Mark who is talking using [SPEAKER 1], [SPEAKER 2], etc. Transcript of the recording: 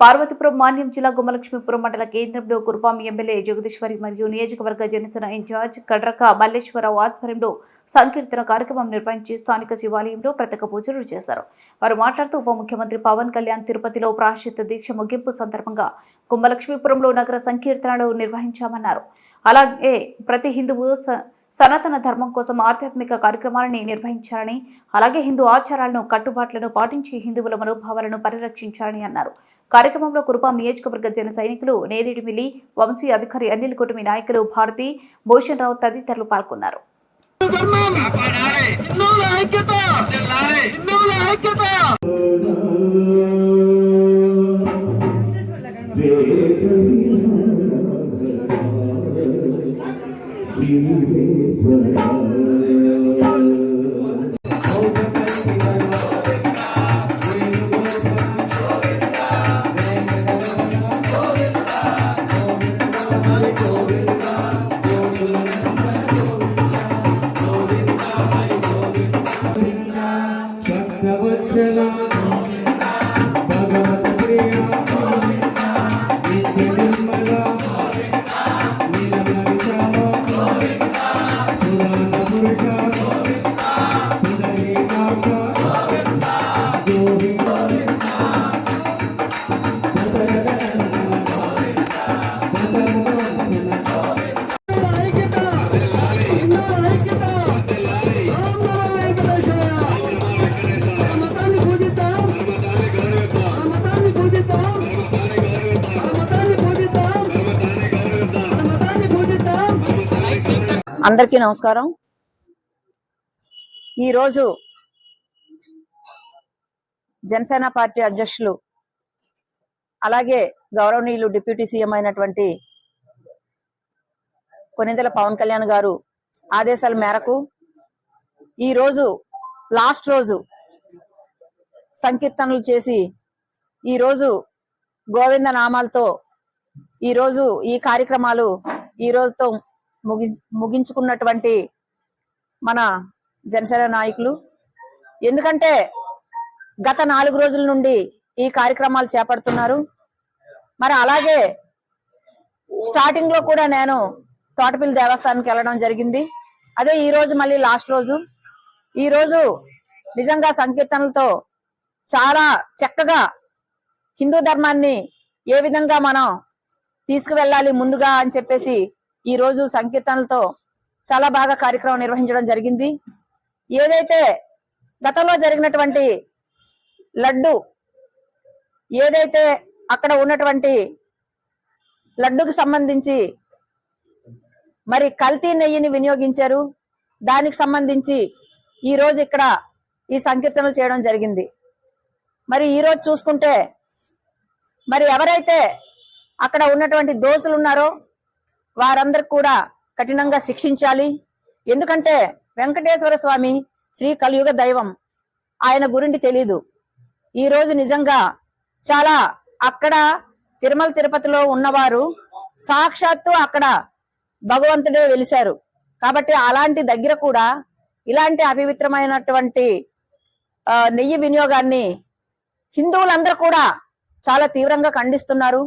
[SPEAKER 1] పార్వతీపురం మాన్యం జిల్లా గుమ్మలక్ష్మీపురం మండల కేంద్రంలో కురుపాం ఎమ్మెల్యే జగదీశ్వరి మరియు నియోజకవర్గ జనసేన ఇన్ఛార్జ్ కడ్రక మల్లేశ్వరరావు ఆధ్వర్యంలో సంకీర్తన కార్యక్రమం నిర్వహించి స్థానిక శివాలయంలో ప్రత్యేక పూజలు చేశారు. వారు మాట్లాడుతూ ఉప ముఖ్యమంత్రి పవన్ కళ్యాణ్ తిరుపతిలో ప్రాశ్చిత్య దీక్ష ముగింపు సందర్భంగా గుమ్మలక్ష్మీపురంలో నగర సంకీర్తనలు నిర్వహించామన్నారు. అలాగే ప్రతి హిందువు స- సనాతన ధర్మం కోసం ఆధ్యాత్మిక కార్యక్రమాలని నిర్వహించాలని అలాగే హిందూ ఆచారాలను కట్టుబాట్లను పాటించి హిందువుల మనోభావాలను పరిరక్షించాలని అన్నారు కార్యక్రమంలో కురుపాం నియోజకవర్గ జన సైనికులు నేరేడిమిల్లి వంశీ అధికారి అనిల్ కుటుంబి నాయకులు భారతి భూషణ్ రావు తదితరులు పాల్గొన్నారు
[SPEAKER 2] you. హిందువుల ఐక్యత
[SPEAKER 3] అందరికీ నమస్కారం. ఈరోజు జనసేన పార్టీ అధ్యక్షులు అలాగే గౌరవనీయులు డిప్యూటీ సీఎం అయినటువంటి కొనిదెల పవన్ కళ్యాణ్ గారు ఆదేశాల మేరకు ఈ రోజు లాస్ట్ రోజు సంకీర్తనలు చేసి ఈ రోజు గోవింద నామాలతో ఈ రోజు ఈ కార్యక్రమాలు ఈ రోజుతో ముగి ముగించుకున్నటువంటి మన జనసేన నాయకులు. ఎందుకంటే గత నాలుగు రోజుల నుండి ఈ కార్యక్రమాలు చేపడుతున్నారు. మరి అలాగే స్టార్టింగ్లో కూడా నేను తోటపల్లి దేవస్థానానికి వెళ్ళడం జరిగింది. అదే ఈ రోజు మళ్ళీ లాస్ట్ రోజు. ఈ రోజు నిజంగా సంకీర్తనలతో చాలా చక్కగా హిందూ ధర్మాన్ని ఏ విధంగా మనం తీసుకువెళ్ళాలి ముందుగా అని చెప్పేసి ఈ రోజు సంకీర్తనలతో చాలా బాగా కార్యక్రమం నిర్వహించడం జరిగింది. ఏదైతే గతంలో జరిగినటువంటి లడ్డు ఏదైతే అక్కడ ఉన్నటువంటి లడ్డుకు సంబంధించి మరి కల్తీ నెయ్యిని వినియోగించారు దానికి సంబంధించి ఈ రోజు ఇక్కడ ఈ సంకీర్తనలు చేయడం జరిగింది. మరి ఈరోజు చూసుకుంటే మరి ఎవరైతే అక్కడ ఉన్నటువంటి దోసులు ఉన్నారో వారందరికి కూడా కఠినంగా శిక్షించాలి. ఎందుకంటే వెంకటేశ్వర స్వామి శ్రీ కలియుగ దైవం ఆయన గురించి తెలీదు. ఈ రోజు నిజంగా చాలా అక్కడ తిరుమల తిరుపతిలో ఉన్నవారు సాక్షాత్తు అక్కడ భగవంతుడే వెలిశారు. కాబట్టి అలాంటి దగ్గర కూడా ఇలాంటి అపవిత్రమైనటువంటి నెయ్యి వినియోగాన్ని హిందువులందరూ కూడా చాలా తీవ్రంగా ఖండిస్తున్నారు.